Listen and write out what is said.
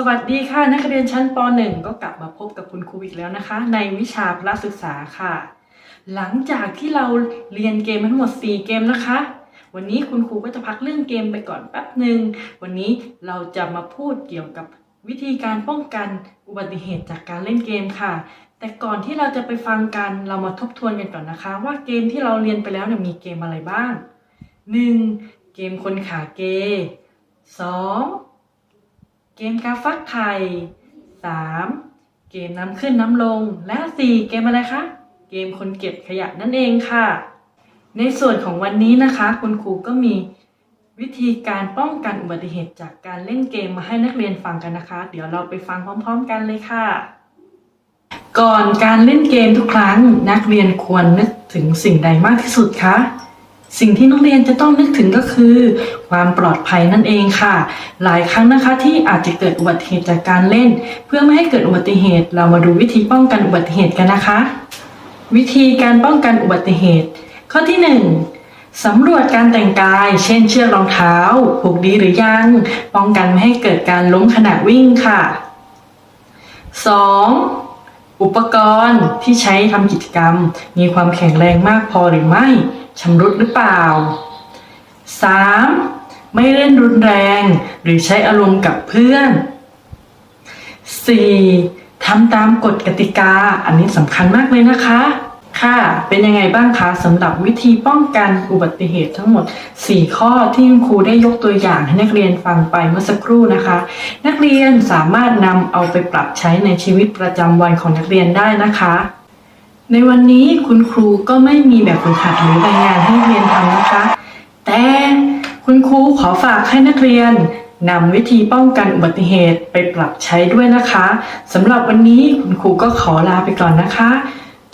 สวัสดีค่ะ นักเรียนชั้นป .1 ก็กลับมาพบกับคุณครูอีกแล้วนะคะ ในวิชาพละศึกษาค่ะ หลังจากที่เราเรียนเกมทั้งหมด 4 เกมนะคะ วันนี้คุณครูก็จะพักเรื่องเกมไปก่อนแป๊บหนึ่งวันนี้เราจะมาพูดเกี่ยวกับวิธีการป้องกันอุบัติเหตุจากการเล่นเกมค่ะ แต่ก่อนที่เราจะไปฟังกันเรามาทบทวนกันก่อนนะคะ ว่าเกมที่เราเรียนไปแล้วเนี่ยมีเกมอะไรบ้าง 1. เกมคนขาเก 2. เกมกาฟักไข่ 3. เกมน้ำขึ้นน้ำลง และ 4. เกมอะไรคะ เกมคนเก็บขยะนั่นเองค่ะ ในส่วนของวันนี้นะคะ คุณครูก็มีวิธีการป้องกันอุบัติเหตุจากการเล่นเกมมาให้นักเรียนฟังกันนะคะ เดี๋ยวเราไปฟังพร้อม ๆ กันเลยค่ะ ก่อนการเล่นเกมทุกครั้ง นักเรียนควรนึกถึงสิ่งใดมากที่สุดคะ สิ่งที่นักเรียนจะต้องนึกถึงก็คือ ความปลอดภัยนั่นเองค่ะ หลายครั้งนะคะที่อาจจะเกิดอุบัติเหตุจากการเล่น เพื่อไม่ให้เกิดอุบัติเหตุ เรามาดูวิธีป้องกันอุบัติเหตุกันนะคะ วิธีการป้องกันอุบัติเหตุ ข้อที่ 1สำรวจการแต่งกาย เช่นเชือกรองเท้า ผูกดีหรือยัง ป้องกันไม่ให้เกิดการล้มขณะวิ่งค่ะ 2. อุปกรณ์ที่ใช้ทำกิจกรรม มีความแข็งแรงมากพอหรือไม่ชำรุดหรือเปล่า 3. ไม่เล่นรุนแรง หรือใช้อารมณ์กับเพื่อน 4. ทำตามกฎกติกา อันนี้สำคัญมากเลยนะคะ ค่ะ เป็นยังไงบ้างคะสำหรับวิธีป้องกันอุบัติเหตุทั้งหมด 4 ข้อที่คุณครูได้ยกตัวอย่างให้นักเรียนฟังไปเมื่อสักครู่นะคะ นักเรียนสามารถนำเอาไปปรับใช้ในชีวิตประจำวันของนักเรียนได้นะคะ ในวันนี้คุณครูก็ไม่มีแบบฝึกหัดหรือรายงานให้เรียนทำนะคะ แต่คุณครูขอฝากให้นักเรียนนำวิธีป้องกันอุบัติเหตุไปปรับใช้ด้วยนะคะสำหรับวันนี้คุณครูก็ขอลาไปก่อนนะคะ